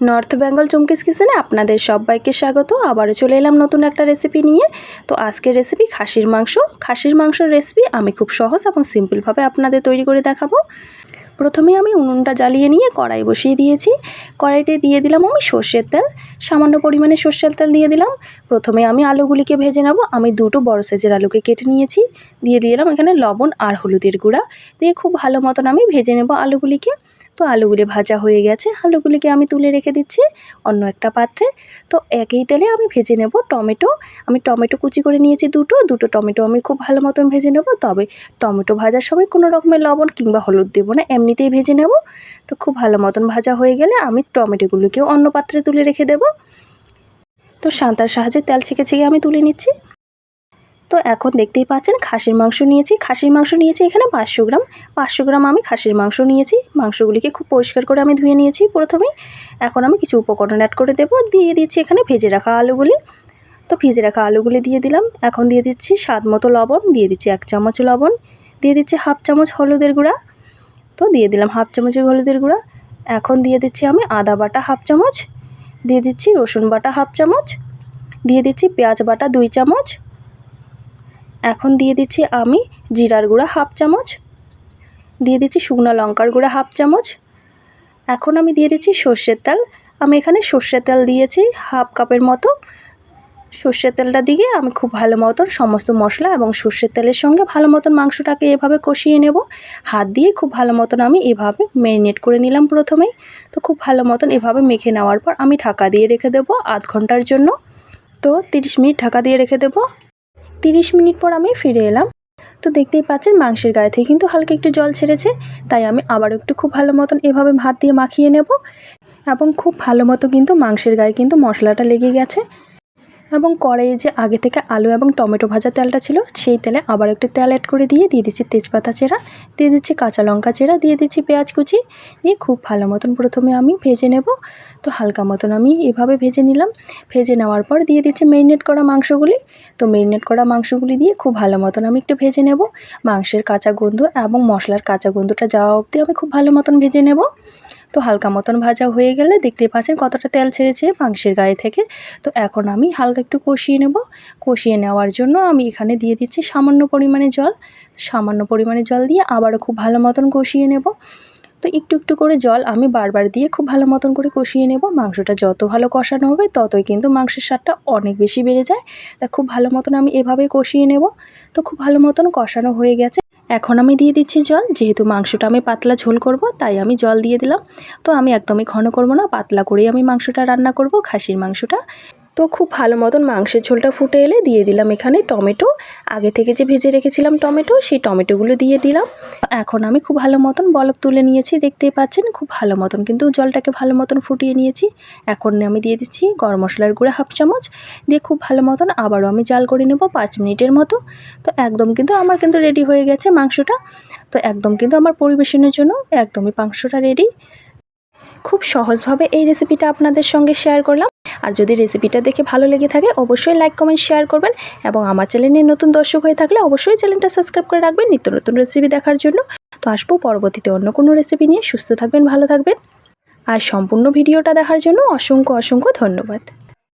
North Bengal Chumki's কিচেনে আপনাদের সবাইকে স্বাগত। আবারও চলে এলাম নতুন একটা রেসিপি নিয়ে। তো আজকের রেসিপি খাসির মাংস। খাসির মাংসর রেসিপি আমি খুব সহজ এবং সিম্পলভাবে আপনাদের তৈরি করে দেখাবো। প্রথমে আমি উনুনটা জ্বালিয়ে নিয়ে কড়াই বসিয়ে দিয়েছি। কড়াইতে দিয়ে দিলাম আমি সর্ষের তেল। সামান্য পরিমাণে সর্ষের তেল দিয়ে দিলাম। প্রথমে আমি আলুগুলিকে ভেজে নেব। আমি দুটো বড় সাইজের আলুকে কেটে নিয়েছি। দিয়ে দিলাম এখানে লবণ আর হলুদের গুঁড়া। দিয়ে খুব ভালো মতন আমি ভেজে নেব আলুগুলিকে। তো আলুগুলি ভাজা হয়ে গেছে। আলুগুলিকে আমি তুলে রেখে দিচ্ছি অন্য একটা পাত্রে। তো একই তেলে আমি ভেজে নেব টমেটো। আমি টমেটো কুচি করে নিয়েছি দুটো। দুটো টমেটো আমি খুব ভালো মতন ভেজে নেব। তবে টমেটো ভাজার সময় কোনো রকমের লবণ কিংবা হলুদ দেবো না, এমনিতেই ভেজে নেব। তো খুব ভালো মতন ভাজা হয়ে গেলে আমি টমেটোগুলোকেও অন্য পাত্রে তুলে রেখে দেব। তো সাঁতার সাহায্যে তেল ছেঁকে ছেঁকে আমি তুলে নিচ্ছি। তো এখন দেখতেই পাচ্ছেন খাসির মাংস নিয়েছি। খাসির মাংস নিয়েছি এখানে পাঁচশো গ্রাম। পাঁচশো গ্রাম আমি খাসির মাংস নিয়েছি। মাংসগুলিকে খুব পরিষ্কার করে আমি ধুয়ে নিয়েছি প্রথমেই। এখন আমি কিছু উপকরণ অ্যাড করে দেবো। দিয়ে দিচ্ছি এখানে ভেজে রাখা আলুগুলি। তো ভেজে রাখা আলুগুলি দিয়ে দিলাম। এখন দিয়ে দিচ্ছি স্বাদ মতো লবণ। দিয়ে দিচ্ছি এক চামচ লবণ। দিয়ে দিচ্ছি হাফ চামচ হলুদের গুঁড়া। তো দিয়ে দিলাম হাফ চামচ হলুদের গুঁড়া। এখন দিয়ে দিচ্ছি আমি আদা বাটা হাফ চামচ। দিয়ে দিচ্ছি রসুন বাটা হাফ চামচ। দিয়ে দিচ্ছি পেঁয়াজ বাটা দুই চামচ। এখন দিয়ে দিচ্ছি আমি জিরার গুঁড়া হাফ চামচ। দিয়ে দিচ্ছি শুকনো লঙ্কার গুঁড়া হাফ চামচ। এখন আমি দিয়ে দিচ্ছি সর্ষের তেল। আমি এখানে সর্ষের তেল দিয়েছি হাফ কাপের মতো। সর্ষের তেলটা দিয়ে আমি খুব ভালো মতন সমস্ত মশলা এবং সর্ষের তেলের সঙ্গে ভালো মতন মাংসটাকে এভাবে কষিয়ে নেব। হাত দিয়ে খুব ভালো মতন আমি এভাবে ম্যারিনেট করে নিলাম প্রথমেই তো খুব ভালো মতন এভাবে মেখে নেওয়ার পর আমি ঢাকা দিয়ে রেখে দেবো আধ ঘণ্টার জন্য। তো তিরিশ মিনিট ঢাকা দিয়ে রেখে দেবো। তিরিশ মিনিট পর আমি ফিরে এলাম। তো দেখতেই পাচ্ছেন, মাংসের গায়ে থেকে কিন্তু হালকা একটু জল ছেড়েছে। তাই আমি আবার একটু খুব ভালো মতন এভাবে ভাত দিয়ে মাখিয়ে নেব এবং খুব ভালো মতো কিন্তু মাংসের গায়ে কিন্তু মশলাটা লেগে গেছে এবং কড়াইয়ে যে আগে থেকে আলু এবং টমেটো ভাজা তেলটা ছিল, সেই তেলে আবার একটু তেল অ্যাড করে দিয়ে দিয়ে দিচ্ছি তেজপাতা চেরা, দিয়ে দিচ্ছি কাঁচা লঙ্কা চেরা, দিয়ে দিচ্ছি পেঁয়াজ কুচি, দিয়ে খুব ভালো মতন প্রথমে আমি ভেজে নেব। তো হালকা মতন আমি এভাবে ভেজে নিলাম। ভেজে নেওয়ার পর দিয়ে দিচ্ছি মেরিনেট করা মাংসগুলি। তো মেরিনেট করা মাংসগুলি দিয়ে খুব ভালো মতন আমি একটু ভেজে নেব। মাংসের কাঁচা গন্ধ এবং মশলার কাঁচা গন্ধটা যাওয়া অবধি আমি খুব ভালো মতন ভেজে নেব। তো হালকা মতন ভাজা হয়ে গেলে দেখতে পাচ্ছেন কতটা তেল ছেড়েছে মাংসের গায়ে থেকে। তো এখন আমি হালকা একটু কষিয়ে নেব। কষিয়ে নেওয়ার জন্য আমি এখানে দিয়ে দিচ্ছি সামান্য পরিমাণে জল। সামান্য পরিমাণে জল দিয়ে আবারও খুব ভালো মতন কষিয়ে নেব। তো একটু একটু করে জল আমি বারবার দিয়ে খুব ভালো মতন করে কষিয়ে নেব। মাংসটা যত ভালো কষানো হবে, ততই কিন্তু মাংসের স্বাদটা অনেক বেশি বেড়ে যায়। তা খুব ভালো মতন আমি এভাবে কষিয়ে নেব। তো খুব ভালো মতন কষানো হয়ে গেছে। এখন আমি দিয়ে দিচ্ছি জল। যেহেতু মাংসটা আমি পাতলা ঝোল করব, তাই আমি জল দিয়ে দিলাম। তো আমি একদমই ঘন করব না, পাতলা করেই আমি মাংসটা রান্না করব, খাসির মাংসটা। তো খুব ভালো মতন মাংসের ঝোলটা ফুটে এলে দিয়ে দিলাম এখানে টমেটো। আগে থেকে যে ভেজে রেখেছিলাম টমেটো, সেই টমেটোগুলো দিয়ে দিলাম। এখন আমি খুব ভালো মতন বলক তুলে নিয়েছি, দেখতেই পাচ্ছেন? খুব ভালো মতন কিন্তু জলটাকে ভালো মতন ফুটিয়ে নিয়েছি। এখন আমি দিয়ে দিচ্ছি গরম মশলার গুঁড়া হাফ চামচ। দিয়ে খুব ভালো মতন আবারও আমি জাল করে নেব পাঁচ মিনিটের মতো। তো একদম কিন্তু আমার কিন্তু রেডি হয়ে গেছে মাংসটা। তো একদম কিন্তু আমার পরিবেশনের জন্য একদমই মাংসটা রেডি। খুব সহজভাবে এই রেসিপিটা আপনাদের সঙ্গে শেয়ার করলাম। আর যদি রেসিপিটা দেখে ভালো লেগে থাকে, অবশ্যই লাইক কমেন্ট শেয়ার করবেন এবং আমার চ্যানেলে নতুন দর্শক হয়ে থাকলে অবশ্যই চ্যানেলটা সাবস্ক্রাইব করে রাখবেন নিত্য নতুন রেসিপি দেখার জন্য। তো আসব পরবর্তীতে অন্য কোনো রেসিপি নিয়ে। সুস্থ থাকবেন, ভালো থাকবেন। আর সম্পূর্ণ ভিডিওটা দেখার জন্য অসংখ্য অসংখ্য ধন্যবাদ।